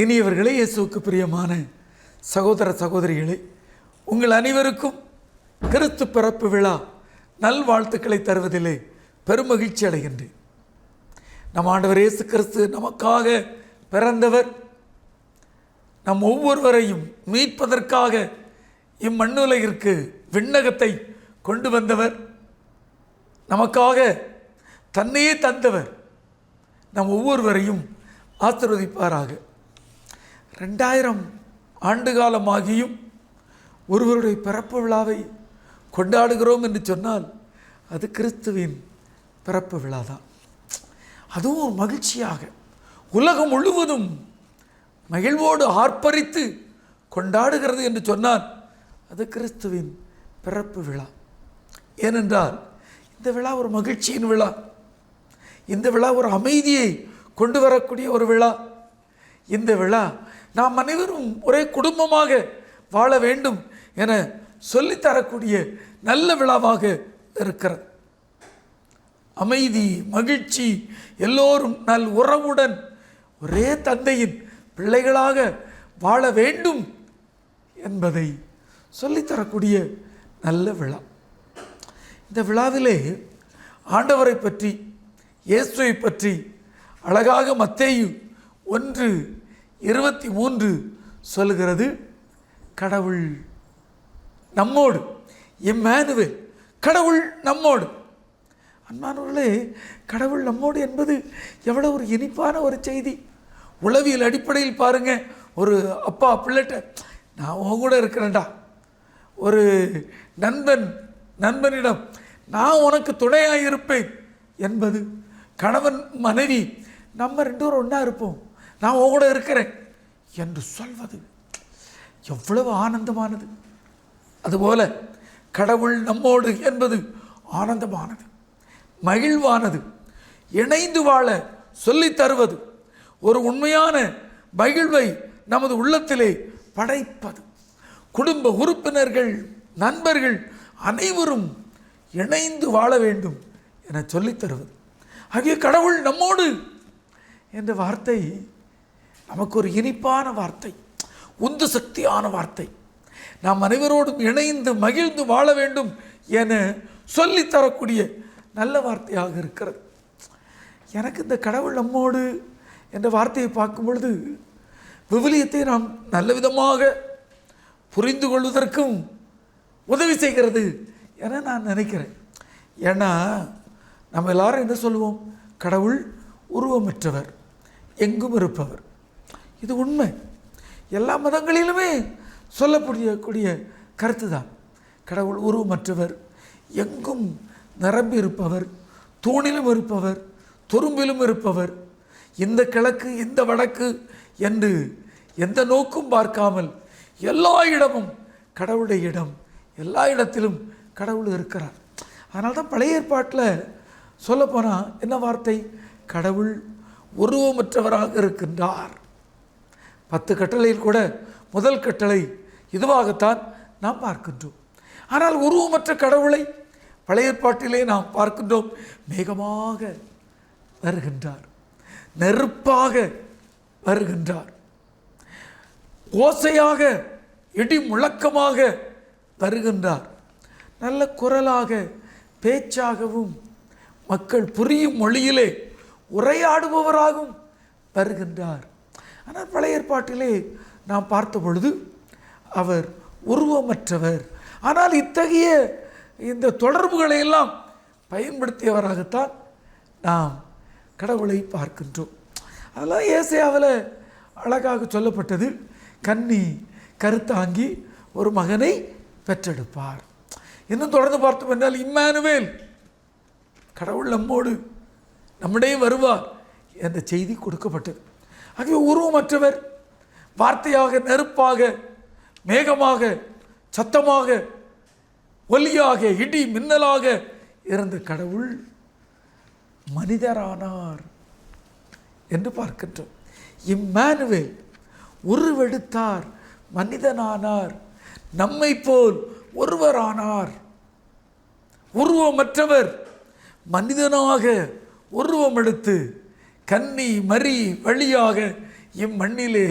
இனியவர்களே இயேசுவுக்கு பிரியமான சகோதர சகோதரிகளே உங்கள் அனைவருக்கும் கிறிஸ்து பிறப்பு விழா நல்வாழ்த்துக்களை தருவதிலே பெருமகிழ்ச்சி அடைகின்றேன். நம் ஆண்டவர் இயேசு கிறிஸ்து நமக்காக பிறந்தவர். நம் ஒவ்வொருவரையும் மீட்பதற்காக இம்மண்ணுலகிற்கு விண்ணகத்தை கொண்டு வந்தவர். நமக்காக தன்னையே தந்தவர். நம் ஒவ்வொருவரையும் ஆசிர்வதிப்பாராக. ரெண்டாயிரம் ஆண்டு காலமாகியும் ஒருவருடைய பிறப்பு விழாவை கொண்டாடுகிறோம் என்று சொன்னால் அது கிறிஸ்துவின் பிறப்பு விழா தான் அதுவும் ஒரு மகிழ்ச்சியாக. உலகம் முழுவதும் மகிழ்வோடு ஆர்ப்பரித்து கொண்டாடுகிறது என்று சொன்னால் அது கிறிஸ்துவின் பிறப்பு விழா. ஏனென்றால் இந்த விழா ஒரு மகிழ்ச்சியின் விழா. இந்த விழா ஒரு அமைதியை கொண்டு வரக்கூடிய ஒரு விழா. இந்த விழா நாம் அனைவரும் ஒரே குடும்பமாக வாழ வேண்டும் என சொல்லித்தரக்கூடிய நல்ல விழாவாக இருக்கிறது. அமைதி மகிழ்ச்சி எல்லோரும் நல் உறவுடன் ஒரே தந்தையின் பிள்ளைகளாக வாழ வேண்டும் என்பதை சொல்லித்தரக்கூடிய நல்ல விழா. இந்த விழாவிலே ஆண்டவரை பற்றி இயேசுவை பற்றி அழகாக மத்தேயு ஒன்று இருபத்தி மூன்று சொல்கிறது கடவுள் நம்மோடு. இம்மானுவேல் கடவுள் நம்மோடு. அன்பானவர்களே கடவுள் நம்மோடு என்பது எவ்வளோ ஒரு இனிப்பான ஒரு செய்தி. உளவியல் அடிப்படையில் பாருங்க ஒரு அப்பா பிள்ளைகிட்ட நான் உன் கூட இருக்கிறேன்டா. ஒரு நண்பன் நண்பனிடம் நான் உனக்கு துணையாக இருப்பேன். என்பது கணவன் மனைவி நம்ம ரெண்டு பேரும் ஒன்றா இருப்போம். நான் உன் கூட இருக்கிறேன் என்று சொல்வது எவ்வளவு ஆனந்தமானது. அதுபோல கடவுள் நம்மோடு என்பது ஆனந்தமானது மகிழ்வானது. இணைந்து வாழ சொல்லித் தருவது ஒரு உண்மையான மகிழ்வை நமது உள்ளத்திலே படைப்பது. குடும்ப உறுப்பினர்கள் நண்பர்கள் அனைவரும் இணைந்து வாழ வேண்டும் என சொல்லித் தருவது. ஆகிய கடவுள் நம்மோடு என்ற வார்த்தை நமக்கு ஒரு இனிப்பான வார்த்தை உந்து சக்தியான வார்த்தை. நாம் அனைவரோடும் இணைந்து மகிழ்ந்து வாழ வேண்டும் என சொல்லித்தரக்கூடிய நல்ல வார்த்தையாக இருக்கிறது. எனக்கு இந்த கடவுள் நம்மோடு என்ற வார்த்தையை பார்க்கும் பொழுது விவிலியத்தை நாம் நல்ல விதமாக புரிந்து கொள்வதற்கும் உதவி செய்கிறது என நான் நினைக்கிறேன். ஏன்னா நம்ம எல்லாரும் என்ன சொல்லுவோம்? கடவுள் உருவமற்றவர் எங்கும் இருப்பவர். இது உண்மை. எல்லா மதங்களிலுமே சொல்லக்கூடிய கருத்து தான் கடவுள் உருவமற்றவர் எங்கும் நிரம்பி இருப்பவர் தூணிலும் இருப்பவர் துரும்பிலும் இருப்பவர் இந்த கிழக்கு இந்த வடக்கு என்று எந்த நோக்கும் பார்க்காமல் எல்லா இடமும் கடவுளுடைய இடம். எல்லா இடத்திலும் கடவுள் இருக்கிறார். அதனால தான் பழைய ஏற்பாட்டில் சொல்லப்போனால் என்ன வார்த்தை? கடவுள் உருவமற்றவராக இருக்கின்றார். பத்து கட்டளையில் கூட முதல் கட்டளை இதுவாகத்தான் நாம் பார்க்கின்றோம். ஆனால் உருவமற்ற கடவுளை பழைய ஏற்பாட்டிலே நாம் பார்க்கின்றோம். மேகமாக வருகின்றார். நெருப்பாக வருகின்றார். ஓசையாக இடி முழக்கமாக வருகின்றார். நல்ல குரலாக பேச்சாகவும் மக்கள் புரியும் மொழியிலே உரையாடுபவராகவும் வருகின்றார். ஆனால் பழைய ஏற்பாட்டிலே நாம் பார்த்த பொழுது அவர் உருவமற்றவர். ஆனால் இத்தகைய இந்த தொடர்புகளை எல்லாம் பயன்படுத்தியவராகத்தான் நாம் கடவுளை பார்க்கின்றோம். அதெல்லாம் ஏசியாவில் அழகாக சொல்லப்பட்டது கன்னி கருத்தாங்கி ஒரு மகனை பெற்றெடுப்பார். இன்னும் தொடர்ந்து பார்த்தோம் என்றால் இம்மானுவேல் கடவுள் நம்மோடு நம்மிடையே வருவார் என்ற செய்தி கொடுக்கப்பட்டது. ஆகவே உருவமற்றவர். வார்த்தையாக நெருப்பாக மேகமாக சத்தமாக ஒலியாக இடி மின்னலாக இருந்த கடவுள் மனிதரானார் என்று பார்க்கின்றோம். இம்மானுவேல் உருவெடுத்தார் மனிதனானார் நம்மை போல் ஒருவரானார். உருவமற்றவர் மனிதனாக உருவம் எடுத்து கன்னி மறி வழியாக இம்மண்ணிலே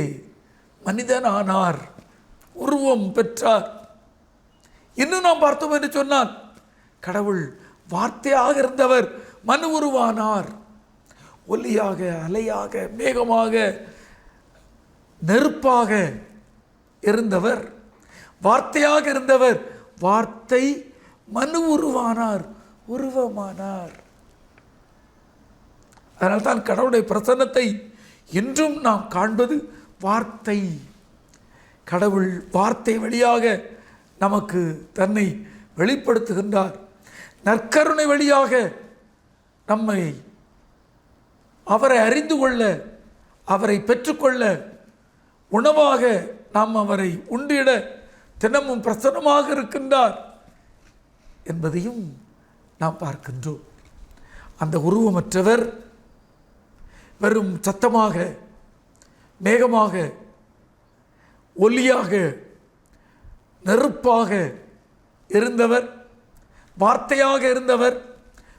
மனிதனானார் உருவம் பெற்றார். இன்னும் நாம் பார்த்தோம் என்று சொன்னால் கடவுள் வார்த்தையாக இருந்தவர் மனு உருவானார். ஒலியாக அலையாக மேகமாக நெருப்பாக இருந்தவர். வார்த்தையாக இருந்தவர் வார்த்தை மனு உருவானார் உருவமானார். அதனால்தான் கடவுளுடைய பிரசன்னத்தை என்றும் நாம் காண்பது வார்த்தை. கடவுள் வார்த்தை வழியாக நமக்கு தன்னை வெளிப்படுத்துகின்றார். நற்கருணை வழியாக நம்மை அவரை அறிந்து கொள்ள அவரை பெற்றுக்கொள்ள உணவாக நாம் அவரை உண்டிட தினமும் பிரசன்னமாக இருக்கின்றார் என்பதையும் நாம் பார்க்கின்றோம். அந்த உருவமற்றவர் வெறும் சத்தமாக மேகமாக ஒலியாக நெருப்பாக இருந்தவர் வார்த்தையாக இருந்தவர்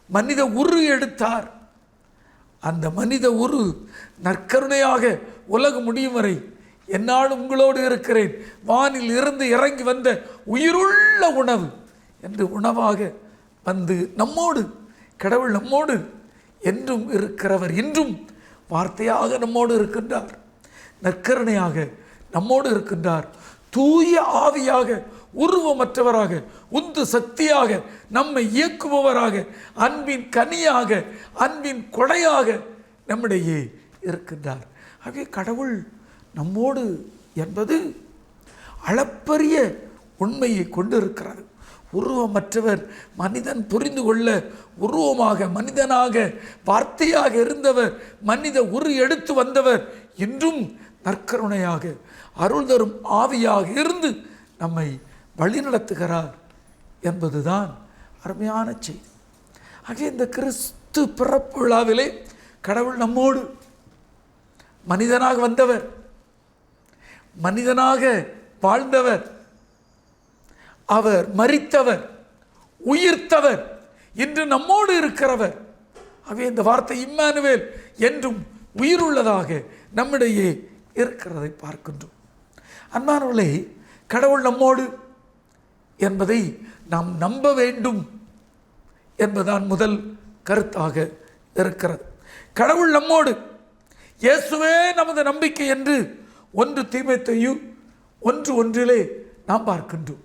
மனித உரு எடுத்தார். அந்த மனித உரு நற்கருணையாக உலகம் முடியும் வரை என்னால் உங்களோடு இருக்கிறேன். வானில் இருந்து இறங்கி வந்த உயிருள்ள உணவு என்று உணவாக வந்து நம்மோடு கடவுள் நம்மோடு என்றும் இருக்கிறவர் இன்றும் வார்த்தையாக நம்மோடு இருக்கின்றார். நற்கரணையாக நம்மோடு இருக்கின்றார். தூய ஆவியாக உருவமற்றவராக உந்து சக்தியாக நம்மை இயக்குபவராக அன்பின் கனியாக அன்பின் கொடையாக நம்மிடையே இருக்கின்றார். ஆகவே கடவுள் நம்மோடு என்பது அளப்பரிய உண்மையை கொண்டிருக்கிறது உருவமற்றவர் மனிதன் புரிந்து கொள்ள உருவமாக மனிதனாக வார்த்தையாக இருந்தவர் மனித உரு எடுத்து வந்தவர் இன்றும் நற்கருணையாக அருள் தரும் ஆவியாக இருந்து நம்மை வழிநடத்துகிறார் என்பதுதான் அருமையான செய்தி. ஆக இந்த கிறிஸ்து பிறப்பு விழாவிலே கடவுள் நம்மோடு மனிதனாக வந்தவர் மனிதனாக வாழ்ந்தவர் அவர் மறித்தவர் உயிர்த்தவர் இன்று நம்மோடு இருக்கிறவர். ஆகவே இந்த வார்த்தை இம்மானுவேல் என்றும் உயிருள்ளதாக நம்மிடையே இருக்கிறதை பார்க்கின்றோம். அன்பானவர்களே கடவுள் நம்மோடு என்பதை நாம் நம்ப வேண்டும் என்பதான் முதல் கருத்தாக இருக்கிறது. கடவுள் நம்மோடு இயேசுவே நமது நம்பிக்கை என்று ஒன்று தீமைத்தையும் ஒன்று ஒன்றிலே நாம் பார்க்கின்றோம்.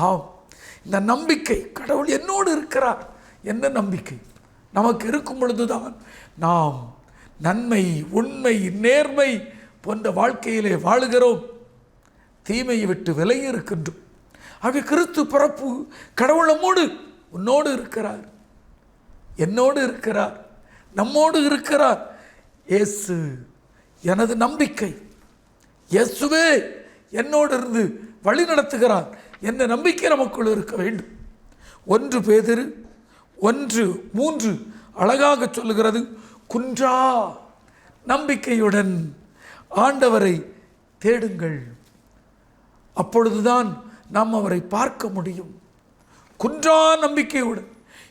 ஆம். இந்த நம்பிக்கை கடவுள் என்னோடு இருக்கிறார் என்ன நம்பிக்கை நமக்கு இருக்கும் பொழுதுதான் நாம் நன்மை உண்மை நேர்மை போன்ற வாழ்க்கையிலே வாழுகிறோம். தீமையை விட்டு விலகி இருக்கின்றோம். ஆக கிறிஸ்து பிறப்பு கடவுள் நம்மோடு உன்னோடு இருக்கிறார் என்னோடு இருக்கிறார் நம்மோடு இருக்கிறார். இயேசு எனது நம்பிக்கை இயேசுவே என்னோடு இருந்து வழி நடத்துகிறார். என்ற நம்பிக்கை நமக்குள் இருக்க வேண்டும். ஒன்று பேதிரு ஒன்று மூன்று அழகாக சொல்லுகிறது. குன்றா நம்பிக்கையுடன் ஆண்டவரை தேடுங்கள். அப்பொழுதுதான் நாம் அவரை பார்க்க முடியும். குன்றா நம்பிக்கையுடன்.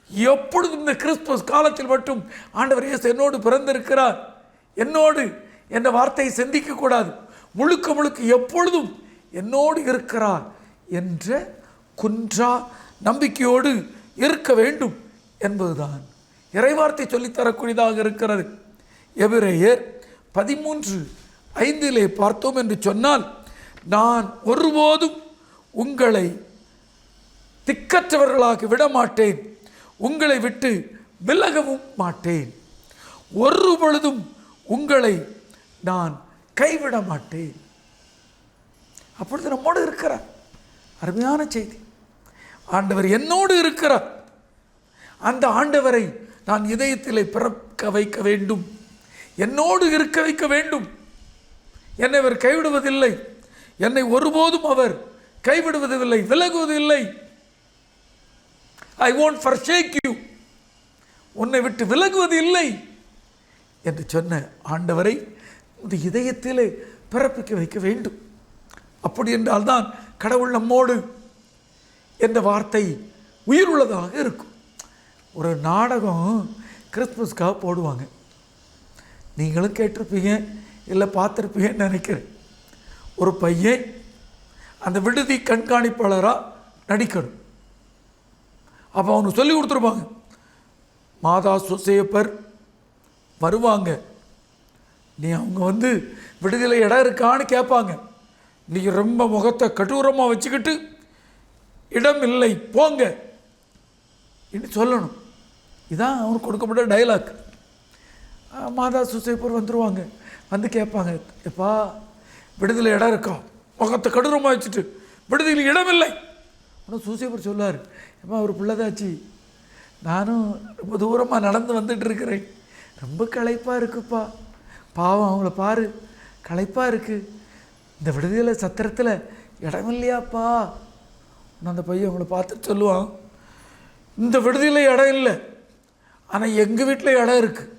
எப்பொழுதும் இந்த கிறிஸ்துமஸ் காலத்தில் மட்டும் ஆண்டவர் இயேசு என்னோடு பிறந்திருக்கிறார். என்னோடு என்ற வார்த்தையை சிந்திக்கக்கூடாது. முழுக்க முழுக்க எப்பொழுதும் என்னோடு இருக்கிறார். என்ற குன்றா நம்பிக்கையோடு இருக்க வேண்டும் என்பதுதான். இறைவார்த்தை சொல்லித்தரக்கூடியதாக இருக்கிறது. எபிரேயர் பதிமூன்று ஐந்திலே பார்த்தோம் என்று சொன்னால் நான் ஒருபோதும் உங்களை திக்கற்றவர்களாக விட மாட்டேன் உங்களை விட்டு விலகவும் மாட்டேன். ஒரு பொழுதும் உங்களை நான் கைவிட மாட்டேன் அப்பொழுது நம்மோடு இருக்கிறார். அருமையான செய்தி. ஆண்டவர் என்னோடு இருக்கிறார். அந்த ஆண்டவரை நான் இதயத்திலே பிறக்க வைக்க வேண்டும். என்னோடு இருக்க வைக்க வேண்டும். என்னை அவர் கைவிடுவதில்லை. என்னை ஒருபோதும் அவர் கைவிடுவதில்லை விலகுவதில்லை. I won't per shake you உன்னை விட்டு விலகுவது இல்லை என்று சொன்ன ஆண்டவரை இந்த இதயத்திலே பிறப்பிக்க வைக்க வேண்டும். அப்படி என்றால் தான் கடவுள் நம்மோடு என்ற வார்த்தை உயிர் உள்ளதாக இருக்கும். ஒரு நாடகம் கிறிஸ்மஸ்க்காக போடுவாங்க. நீங்களும் கேட்டிருப்பீங்க இல்லை பார்த்துருப்பீங்கன்னு நினைக்கிறேன். ஒரு பையன் அந்த விடுதி கண்காணிப்பாளராக நடிக்கணும். அப்போ அவனுக்கு சொல்லி கொடுத்துருப்பாங்க மாதா சுசேப்பர் வருவாங்க. நீ அவங்க வந்து விடுதலை இடம் இருக்கான்னு கேட்பாங்க. இன்றைக்கி ரொம்ப முகத்தை கடூரமாக வச்சுக்கிட்டு இடம் இல்லை போங்க. என்று சொல்லணும். இதான் அவனுக்கு கொடுக்கப்பட்ட டைலாக் மாதா சுசைப்பூர் வந்துடுவாங்க வந்து கேட்பாங்க எப்பா விடுதலை இடம் இருக்கா? முகத்தை கடூரமாக வச்சுட்டு விடுதலை இடம் இல்லை. ஆனால் சூசைப்பூர் சொல்லார் எம்மா ஒரு பிள்ளைதாச்சு. நானும் ரொம்ப தூரமாக நடந்து வந்துட்டு இருக்கிறேன். ரொம்ப களைப்பாக இருக்குப்பா. பாவம் அவங்கள பாரு. களைப்பாக இருக்குது இந்த விடுதலை சத்திரத்தில் இடம் இல்லையாப்பா? அந்த பையன் அவங்கள பார்த்துட்டு சொல்லுவான். இந்த விடுதியில் இடம் இல்லை. ஆனால் எங்கள் வீட்டில் இடம் இருக்குது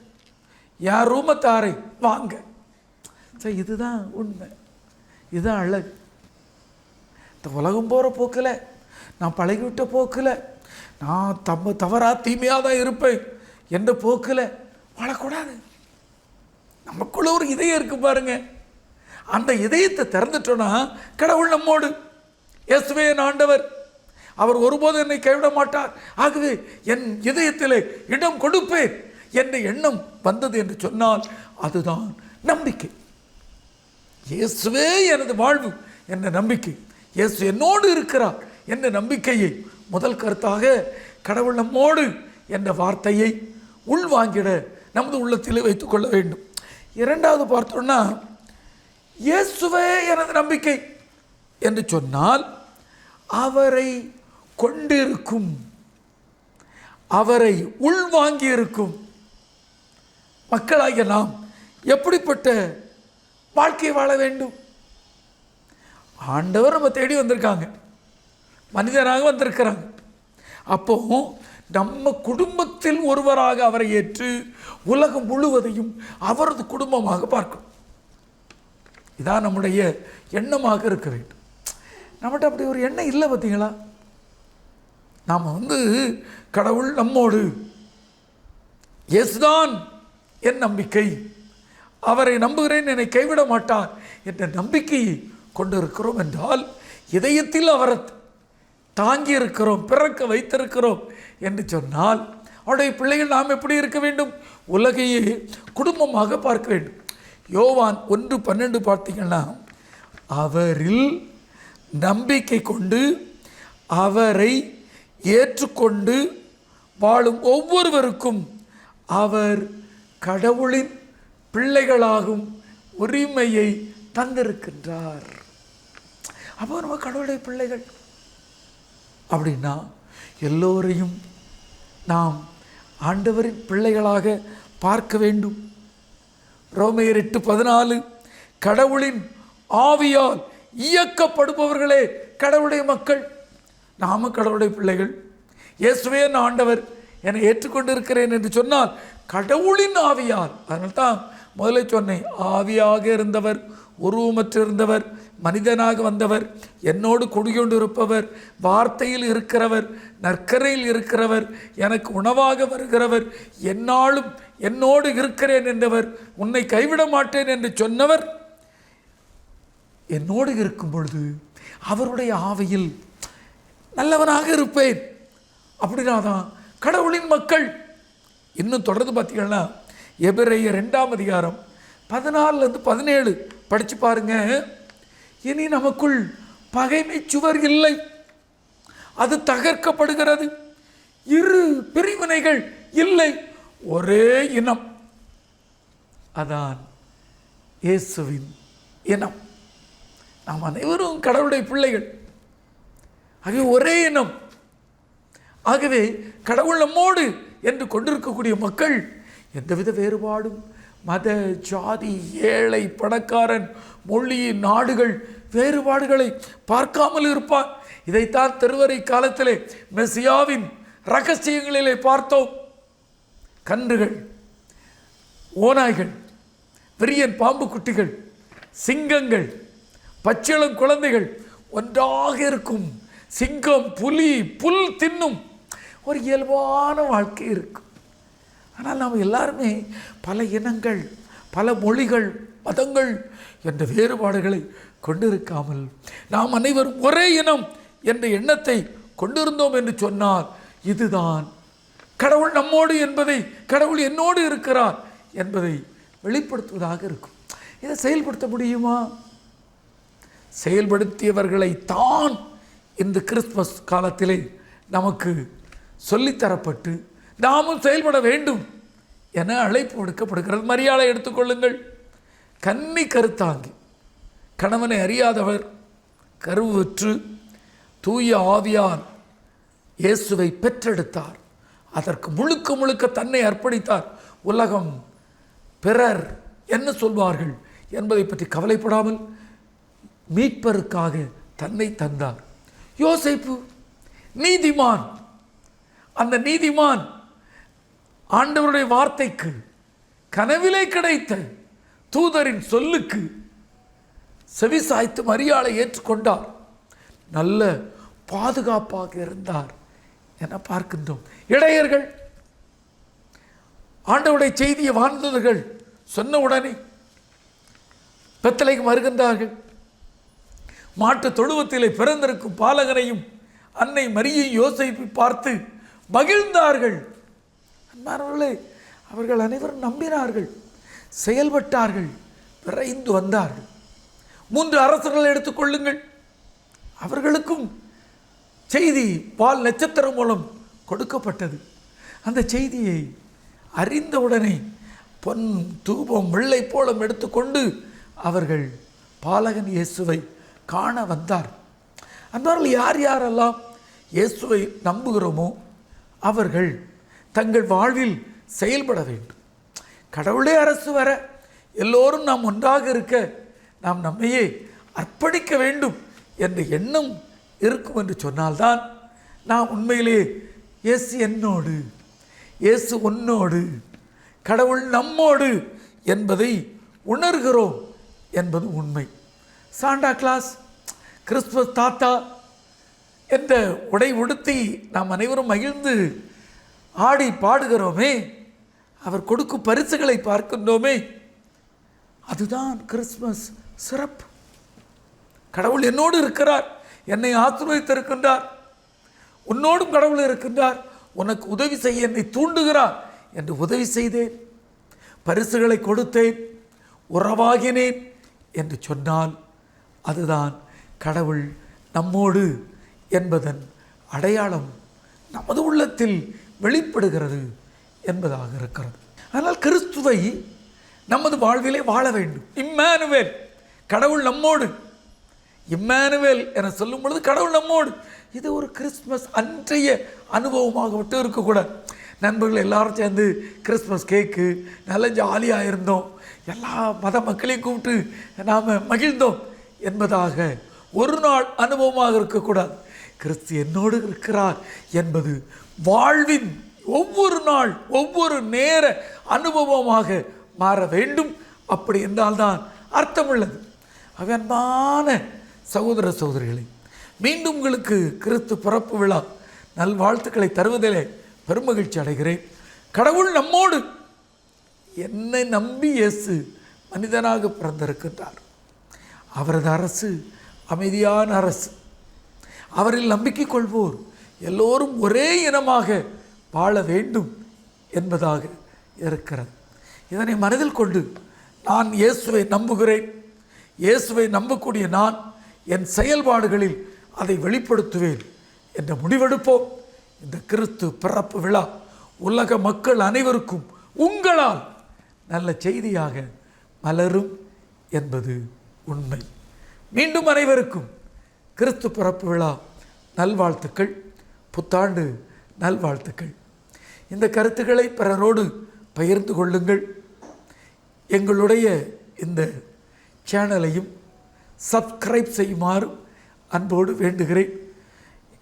என் ரூமை தாரை வாங்க. சரி இதுதான் உண்மை. இதுதான் அழகு. இந்த உலகம் போகிற போக்கில் நான் பழகிவிட்ட போக்கில் நான் தம்ம தவறாக தீமையாக தான் இருப்பேன் என்ற போக்கில் வாழக்கூடாது. நமக்குள்ள ஒரு இதயம் இருக்குது பாருங்கள் அந்த இதயத்தை திறந்துட்டோன்னா கடவுள் நம்மோடு. இயேசுவே என் ஆண்டவர். அவர் ஒருபோதும் என்னை கைவிட மாட்டார். ஆகவே என் இதயத்திலே இடம் கொடுப்பேன் என்ற எண்ணம் வந்தது என்று சொன்னால் அதுதான் நம்பிக்கை. இயேசுவே எனது வாழ்வு என்ற நம்பிக்கை. இயேசு என்னோடு இருக்கிறார் என்ற நம்பிக்கையை முதல் கருத்தாக கடவுள் நம்மோடு என்ற வார்த்தையை உள்வாங்கிட நமது உள்ளத்தில் வைத்துக்கொள்ள வேண்டும். இரண்டாவது பார்த்தோம்னா இயேசுவே எனது நம்பிக்கை. என்று சொன்னால் அவரை கொண்டிருக்கும் அவரை உள்வாங்கி இருக்கும் மக்களாகிய நாம் எப்படிப்பட்ட வாழ்க்கை வாழ வேண்டும்? ஆண்டவர் நம்ம தேடி வந்திருக்காங்க. மனிதராக வந்திருக்கிறாங்க. அப்போ நம்ம குடும்பத்தில் ஒருவராக அவரை ஏற்று உலகம் முழுவதையும் அவரது குடும்பமாக பார்க்கணும். இதான் நம்முடைய எண்ணமாக இருக்க வேண்டும். நம்மகிட்ட அப்படி ஒரு எண்ணம் இல்லை பார்த்தீங்களா? நாம் வந்து கடவுள் நம்மோடு. எஸ்தான் என் நம்பிக்கை. அவரை நம்புகிறேன் என்னை கைவிட மாட்டார் என்ற நம்பிக்கையை கொண்டிருக்கிறோம் என்றால் இதயத்தில் அவரை தாங்கி இருக்கிறோம் பிறக்க வைத்திருக்கிறோம் என்று சொன்னால் அவருடைய பிள்ளைகள் நாம் எப்படி இருக்க வேண்டும்? உலகையே குடும்பமாக பார்க்க வேண்டும். யோவான் ஒன்று பன்னெண்டு பார்த்தீங்கன்னா அவரில் நம்பிக்கை கொண்டு அவரை ஏற்றுக்கொண்டு வாழும் ஒவ்வொருவருக்கும் அவர் கடவுளின் பிள்ளைகளாகும் உரிமையை தந்திருக்கின்றார். அப்போ நம்ம கடவுளுடைய பிள்ளைகள். அப்படின்னா எல்லோரையும் நாம் ஆண்டவரின் பிள்ளைகளாக பார்க்க வேண்டும். ரோமையர் எட்டு பதினாலு கடவுளின் ஆவியால் இயக்கப்படுபவர்களே கடவுளுடைய மக்கள் நாம கடவுளுடைய பிள்ளைகள். இயேசுவே ஆண்டவர் என்னை ஏற்றுக்கொண்டிருக்கிறேன் என்று சொன்னால் கடவுளின் ஆவியால் அதனால்தான் முதல்ல சொன்னேன் ஆவியாக இருந்தவர் உருவமற்றிருந்தவர் மனிதனாக வந்தவர் என்னோடு குடிகொண்டு இருப்பவர் வார்த்தையில் இருக்கிறவர் நற்கரையில் இருக்கிறவர் எனக்கு உணவாக வருகிறவர் என்னாலும் என்னோடு இருக்கிறேன் என்றவர் உன்னை கைவிட மாட்டேன் என்று சொன்னவர் என்னோடு இருக்கும் பொழுது அவருடைய ஆவையில் நல்லவனாக இருப்பேன். அப்படின்னா தான் கடவுளின் மக்கள் இன்னும் தொடர்ந்து பார்த்தீங்கன்னா எபிரைய ரெண்டாம் அதிகாரம் பதினாலுலேருந்து பதினேழு படித்து பாருங்க. இனி நமக்குள் பகைமை சுவர் இல்லை. அது தகர்க்கப்படுகிறது. இரு பிரிவினைகள் இல்லை. ஒரே இனம். அதான் இயேசுவின் இனம். நாம் அனைவரும் கடவுளுடைய பிள்ளைகள். ஆகவே ஒரே இனம். ஆகவே கடவுள் நம்மோடு என்று கொண்டிருக்கக்கூடிய மக்கள் எந்தவித வேறுபாடும் மத ஜாதி ஏழை பணக்காரன் மொழி நாடுகள் வேறுபாடுகளை பார்க்காமல் இருப்பார் இதைத்தான் திருவரை காலத்திலே மெசியாவின் ரகசியங்களிலே பார்த்தோம். கன்றுகள் ஓநாய்கள் பெரியன் பாம்பு குட்டிகள் சிங்கங்கள் பச்சிளம் குழந்தைகள் ஒன்றாக இருக்கும். சிங்கம் புலி புல் தின்னும். ஒரு இயல்பான வாழ்க்கை இருக்கும். ஆனால் நாம் எல்லாருமே பல இனங்கள் பல மொழிகள் மதங்கள் என்ற வேறுபாடுகளை கொண்டிருக்காமல் நாம் அனைவரும் ஒரே இனம் என்ற எண்ணத்தை கொண்டிருந்தோம் என்று சொன்னார் இதுதான். கடவுள் நம்மோடு என்பதை கடவுள் என்னோடு இருக்கிறார் என்பதை வெளிப்படுத்துவதாக இருக்கும். இதை செயல்படுத்த முடியுமா? செயல்படுத்தியவர்களை தான் இந்த கிறிஸ்துமஸ் காலத்திலே நமக்கு சொல்லித்தரப்பட்டு நாமும் செயல்பட வேண்டும் என அழைப்பு விடுக்கப்படுகிறது. மரியாதை எடுத்துக்கொள்ளுங்கள். கன்னி கருத்தாங்கி. கணவனை அறியாதவர் கருவுற்று தூய ஆவியார் இயேசுவை பெற்றெடுத்தார். அதற்கு முழுக்க முழுக்க தன்னை அர்ப்பணித்தார். உலகம் பிறர் என்ன சொல்வார்கள் என்பதை பற்றி கவலைப்படாமல் மீட்பருக்காக தன்னை தந்தார். யோசிப்பு நீதிமான். அந்த நீதிமான் ஆண்டவருடைய வார்த்தைக்கு கனவிலே கிடைத்த தூதரின் சொல்லுக்கு செவிசாய்த்து மரியாதை ஏற்றுக்கொண்டார். நல்ல பாதுகாப்பாக இருந்தார் என பார்க்கின்றோம். இடையர்கள் ஆண்டவுடைய செய்தியை வாழ்ந்தவர்கள் சொன்ன உடனே பெத்தலைக்கு வருகின்றார்கள் மாட்டு தொழுவத்திலே பிறந்திருக்கும் பாலகனையும் அன்னை மரியை யோசிப்பை பார்த்து மகிழ்ந்தார்கள். அன்பானவர்களே அவர்கள் அனைவரும் நம்பினார்கள். செயல்பட்டார்கள். விரைந்து வந்தார்கள். மூன்று அரசர்களை எடுத்துக்கொள்ளுங்கள் அவர்களுக்கும் செய்தி பால் நட்சத்திரம் மூலம் கொடுக்கப்பட்டது. அந்த செய்தியை அறிந்தவுடனே பொன் தூபம் வெள்ளை போலம் எடுத்துக்கொண்டு அவர்கள் பாலகன் இயேசுவை காண வந்தார். அன்பார்கள் யார் யாரெல்லாம் இயேசுவை நம்புகிறோமோ அவர்கள் தங்கள் வாழ்வில் செயல்பட வேண்டும். கடவுளே அரசு வர எல்லோரும் நாம் ஒன்றாக இருக்க நாம் நம்மையே அர்ப்பணிக்க வேண்டும் என்ற எண்ணம் இருக்கும் என்று சொன்னால்தான் நாம் உண்மையிலே இயேசு என்னோடு இயேசு உன்னோடு கடவுள் நம்மோடு என்பதை உணர்கிறோம் என்பது உண்மை. சாண்டா கிளாஸ் கிறிஸ்துமஸ் தாத்தா என்ற உடை உடுத்தி நாம் அனைவரும் மகிழ்ந்து ஆடி பாடுகிறோமே. அவர் கொடுக்கும் பரிசுகளை பார்க்கின்றோமே. அதுதான் கிறிஸ்மஸ் சிறப்பு. கடவுள் என்னோடு இருக்கிறார். என்னை ஆசிர்வதித்திருக்கின்றார். உன்னோடும் கடவுள் இருக்கின்றார். உனக்கு உதவி செய்ய என்னை தூண்டுகிறார் என்று உதவி செய்தேன். பரிசுகளை கொடுத்தேன். உறவாகினேன் என்று சொன்னால் அதுதான் கடவுள் நம்மோடு என்பதன் அடையாளம் நமது உள்ளத்தில் வெளிப்படுகிறது என்பதாக இருக்கிறது. ஆனால் கிறிஸ்துவை நமது வாழ்விலே வாழ வேண்டும். இம்மானுவேல் கடவுள் நம்மோடு. இம்மானுவேல் என சொல்லும் பொழுது கடவுள் நம்மோடு. இது ஒரு கிறிஸ்மஸ் அன்றைய அனுபவமாக மட்டும் இருக்கக்கூடாது நண்பர்கள் எல்லாரும் சேர்ந்து கிறிஸ்மஸ் கேக்கு நல்ல ஜாலியாக இருந்தோம். எல்லா மத மக்களையும் கூப்பிட்டு நாம் மகிழ்ந்தோம் என்பதாக ஒரு நாள் அனுபவமாக இருக்கக்கூடாது. கிறிஸ்து என்னோடு இருக்கிறார் என்பது வாழ்வின் ஒவ்வொரு நாள் ஒவ்வொரு நேர அனுபவமாக மாற வேண்டும். அப்படி என்றால்தான் அர்த்தமுள்ளது. அன்பான சகோதர சகோதரிகளை மீண்டும் உங்களுக்கு கிறிஸ்து பிறப்பு விழா நல்வாழ்த்துக்களை தருவதிலே பெருமகிழ்ச்சி அடைகிறேன். கடவுள் நம்மோடு என்னை நம்பி இயேசு மனிதனாக பிறந்திருக்கின்றார். அவரது அரசு அமைதியான அரசு. அவரில் நம்பிக்கை கொள்வோர் எல்லோரும் ஒரே இனமாக வாழ வேண்டும் என்பதாக இருக்கிறது. இதனை மனதில் கொண்டு நான் இயேசுவை நம்புகிறேன். இயேசுவை நம்பக்கூடிய நான் என் செயல்பாடுகளில் அதை வெளிப்படுத்துவேன் என்ற முடிவெடுப்போம். இந்த கிறிஸ்து பிறப்பு விழா உலக மக்கள் அனைவருக்கும் உங்களால் நல்ல செய்தியாக மலரும் என்பது உண்மை. மீண்டும் அனைவருக்கும் கிறிஸ்து பிறப்பு விழா நல்வாழ்த்துக்கள். புத்தாண்டு நல்வாழ்த்துக்கள். இந்த கருத்துக்களை பிறரோடு பகிர்ந்து கொள்ளுங்கள். எங்களுடைய இந்த சேனலையும் சப்ஸ்கிரைப் செய்யுமாறு அன்போடு வேண்டுகிறேன்.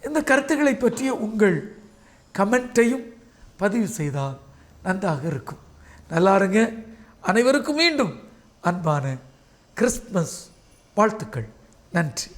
இந்த கருத்துக்களை பற்றிய உங்கள் கமெண்ட்டையும் பதிவு செய்தால் நன்றாக இருக்கும். நல்லா இருங்க அனைவருக்கும் மீண்டும் அன்பான கிறிஸ்மஸ் வாழ்த்துக்கள். நன்றி.